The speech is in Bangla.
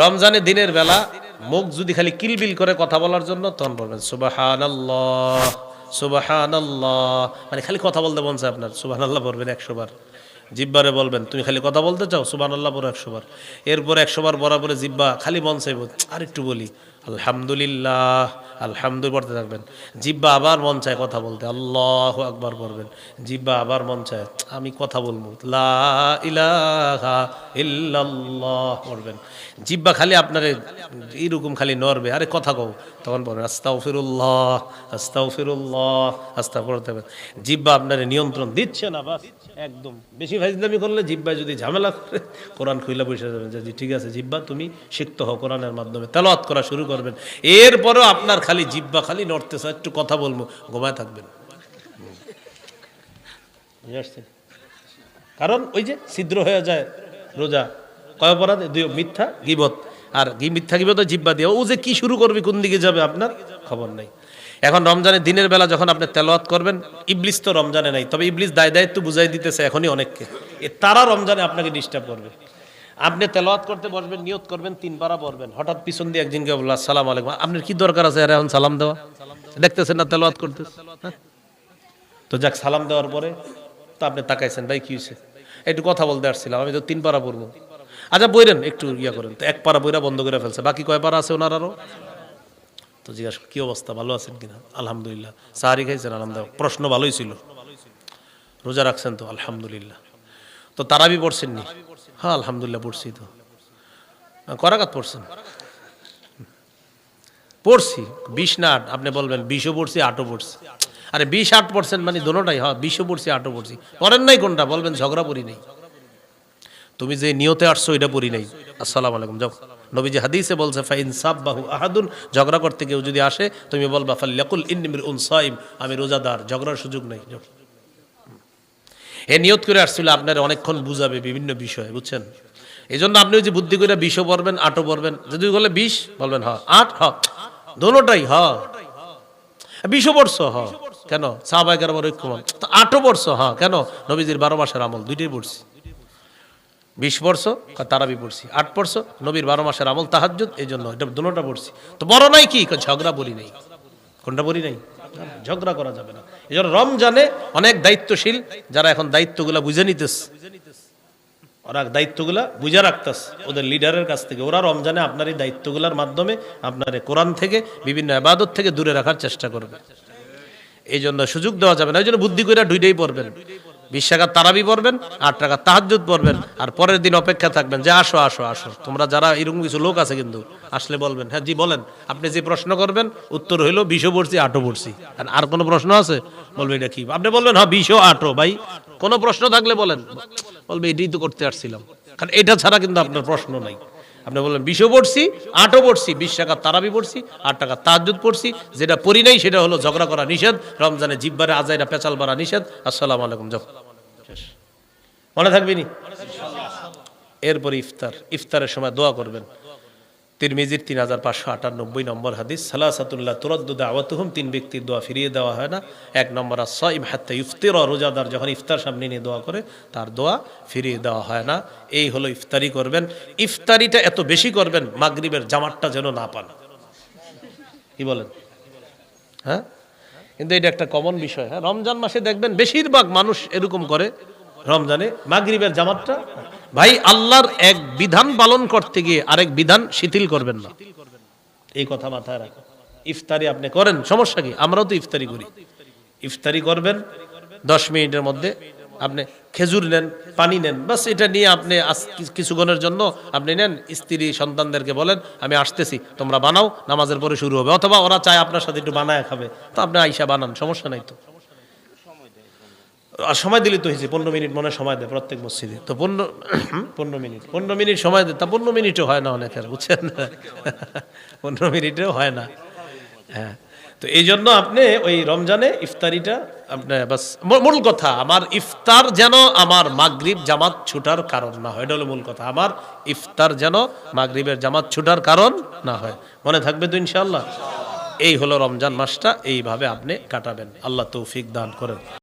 রমজানে দিনের বেলা মুখ যদি খালি কিলবিল করে কথা বলার জন্য, তখন বলবেন সুবাহান সুবাহান মানে খালি কথা বলতে চায় আপনার সুবাহান আল্লাহ বলবেন একশোবার জিব্বারে বলবেন, তুমি খালি কথা বলতে চাও? সুবান আল্লাহ বলো একশোবার এরপর একশোবার বরাবরে জিব্বা খালি মন আর একটু বলি। আলহামদুলিল্লাহ আলহামদুল পড়তে থাকবেন। জিব্বা আবার মন চায় কথা বলতে, আল্লাহ আকবার পড়বেন। জিব্বা আবার মন চায়, আমি কথা বলব। ইল্লাল্লাহ পড়বেন। জিব্বা খালি আপনার এইরকম খালি নড়বে, আরে কথা কও। তখন বলবেন আস্তাও ফিরুল্লাহ আস্তাও ফিরুল্লাহ আস্তা পড়তে হবে। জিব্বা আপনার নিয়ন্ত্রণ দিচ্ছে না, বাস, একদম। বেশি ফাইজলামি করলে জিব্বা যদি ঝামেলা করে, কোরআন খুইলা বসে যাবেন যে ঠিক আছে, জিব্বা তুমি শিখতে হও কোরআনের মাধ্যমে। তেলাওয়াত করা শুরু করবেন। এরপরেও আপনার খালি জিব্বা খালি নড়তেছে একটু কথা বলব, ঘুমায় থাকবেন। কারণ ওই যে ছিদ্র হয়ে যায় রোজা, কয় অপরাধ? দুই মিথ্যা, গিবত। আর গি মিথ্যা, গিবত জিব্বা দিয়ে, ও যে কি শুরু করবে, কোন দিকে যাবে আপনার খবর নাই। এখন রমজানের দিনের বেলা যখন আপনি তেলাওয়াত করবেন, ইবলিস তো রমজানে নাই, তবে ইবলিস দায় দায়িত্ব বুঝাই দিতেছে এখনই অনেককে। তারা রমজানে আপনাকে ডিস্টার্ব করবে। আপনি তেলাওয়াত করতে বসবেন, নিয়ত করবেন, তিন পারা পড়বেন হঠাৎ পিছন দিয়ে একজনকে বলল সালাম আলাইকুম। আপনার কি দরকার আছে? এখন সালাম দেওয়া। দেখতেছেন না তেলাওয়াত করতেছে? হ্যাঁ? তো যাক, সালাম দেওয়ার পরে তো আপনি তাকাইছেন, ভাই, কি হয়েছে একটু কথা বলতে আসছিলাম, আমি তো তিন পারা পড়ব। আচ্ছা বইরেন, একটু ইয়া করেন। তো এক পারা বইরা বন্ধ করে ফেলছে। বাকি কয় পারা আছে ওনার আরও? তো জিজ্ঞাসা কি অবস্থা? ভালো আছেন কিনা? আলহামদুলিল্লাহ। সাহারি খাইছেন? আলহামদুলিল্লাহ। প্রশ্ন ভালোই ছিল। রোজা রাখছেন তো? আলহামদুলিল্লাহ। তো তারাবি পড়ছেন নি হ্যাঁ আলহামদুলিল্লাহ, পড়ছি তো। করাকাত পড়ছেন? পড়ছি, বিশ না আট, আপনি বলবেন বিশও পড়ছি, আটও পড়ছি। আরে বিশ, আট পড়ছেন মানে দোনোটাই হ্যাঁ বিশও পড়ছি, আটও পড়ছি। পড়েন নাই কোনটা? বলবেন ঝগড়া পড়ি নাই। তুমি যে নিয়তে আসছো, এটা পড়ি নাই। আসসালামু আলাইকুম, যাও। নবীজি হাদিসে বলছে, ফাইন সাব্বাহু আহাদুন, ঝগড়া করতে কেউ যদি আসে, তুমি বলবা, ফাল্লাকুল ইন্নিমির উনসাইম আমি রোজাদার, ঝগড়ার সুযোগ নেই। যাও। এ নিয়ত করে আসছিল, আপনার অনেকক্ষণ বুঝাবে বিভিন্ন বিষয়, বুঝছেন? এই জন্য আপনি যে বুদ্ধি করে বিশও পড়বেন, আটও পড়বেন। যদি বলে বিশ, বলবেন হ আট হ দোনোটাই হ বিশও পড়ছ হ কেন? সাহবাইকার ঐক্যমত। তো আটও পড়ছ হ কেন? নবীজির বারো মাসের আমল, দুইটাই পড়ছি। বিশ পড়ছো তারাবি পড়ছি। আট পড়ছো, নবীর বারো মাসের আমল, তাহাজ্জুদ এই জন্য এটা দুটোটা পড়ছি। তো বড় নাই কি? ঝগড়া বলি নাই। কোনটা বলি নাই? ঝগড়া করা যাবে না। এই জন্য রমজানে অনেক দায়িত্বশীল যারা এখন দায়িত্বগুলা বুঝে নিতেছে। ওরা দায়িত্বগুলা বুঝে রাখতাস ওদের লিডারের কাছ থেকে। ওরা রমজানে আপনার এই দায়িত্বগুলার মাধ্যমে আপনার কোরআন থেকে, বিভিন্ন আবাদত থেকে দূরে রাখার চেষ্টা করবে। এই জন্য সুযোগ দেওয়া যাবে না। এই জন্য বুদ্ধি করে দুইটাই পড়বেন। বিশ টাকা তারাবি পড়বেন, আট টাকা তাহাজুদ পড়বেন, আর পরের দিন অপেক্ষা থাকবেন যে আসো আসো আসো। তোমরা যারা এরকম কিছু লোক আছে কিন্তু, আসলে বলবেন হ্যাঁ জি, বলেন। আপনি যে প্রশ্ন করবেন, উত্তর হইল বিশও পড়ছি, আটও পড়ছি। আর কোনো প্রশ্ন আছে? বলবে এটা কি? আপনি বলবেন হ্যাঁ বিশও, আটও, ভাই। কোনো প্রশ্ন থাকলে বলেন। বলবে, এটাই তো করতে আসছিলাম। কারণ এটা ছাড়া কিন্তু আপনার প্রশ্ন নাই। আপনি বললেন, বিশও পড়ছি, আটও পড়ছি, বিশ টাকা তারাবি পড়ছি, আট টাকা তাজুদ পড়ছি, যেটা পড়ি নাই সেটা হলো ঝগড়া করা নিষেধ, রমজানে জিব্বারে আজাইরা পেঁচাল মারা নিষেধ, আসসালাম আলাইকুম জব। মনে থাকবেনি এরপর ইফতার, ইফতারের সময় দোয়া করবেন। তিরমিজির তিন হাজার পাঁচশো আটানব্বই নম্বর হাদিস, সালাসাতুল্লাহ তুরদ্দুদ আওয়াতুহম তিন ব্যক্তির দোয়া ফিরিয়ে দেওয়া হয় না। এক নম্বর সাইম হাত্তা ইফতির রোজাদার যখন ইফতার সামনে নিয়ে দোয়া করে, তার দোয়া ফিরিয়ে দেওয়া হয় না। এই হলো ইফতারি করবেন। ইফতারিটা এত বেশি করবেন, মাগরিবের জামাতটা যেন না পান। কি বলেন? হ্যাঁ? কিন্তু এটা একটা কমন বিষয় হ্যাঁ? রমজান মাসে দেখবেন বেশিরভাগ মানুষ এরকম করে, রমজানে মাগরিবের জামাতটা ভাই, আল্লাহর এক বিধান পালন করতে গিয়ে আরেক বিধান শিথিল করবেন না। এই কথা মাথায় রাখো। ইফতারি আপনি করেন, সমস্যা কি? আমরাও তো ইফতারি করি। ইফতারি করবেন, দশ মিনিটের মধ্যে আপনি খেজুর নেন, পানি নেন, বাস এটা নিয়ে আপনি কিছুক্ষণের জন্য আপনি নেন, স্ত্রী সন্তানদেরকে বলেন, আমি আসতেছি, তোমরা বানাও, নামাজের পরে শুরু হবে। অথবা ওরা চায় আপনার সাথে একটু বানায় খাবে। তো আপনি আইসা বানান, সমস্যা নাই তো। আর সময় দিলে তো হয়েছে, পনেরো মিনিট মনে সময় দেয় প্রত্যেক মসজিদে। তো পনেরো পনেরো মিনিট পনেরো মিনিট সময় দেয়, তা পনেরো মিনিটও হয় না অনেকের বুঝছেন? পনেরো মিনিটেও হয় না। হ্যাঁ তো এই জন্য আপনি ওই রমজানে ইফতারিটা আপনি বাস মূল কথা, আমার ইফতার যেন আমার মাগরিব জামাত ছুটার কারণ না হয়। এটা হলো মূল কথা, আমার ইফতার যেন মাগরিবের জামাত ছুটার কারণ না হয়। মনে থাকবে তো ইনশাল্লাহ এই হলো রমজান মাসটা, এইভাবে আপনি কাটাবেন। আল্লাহ তৌফিক দান করেন।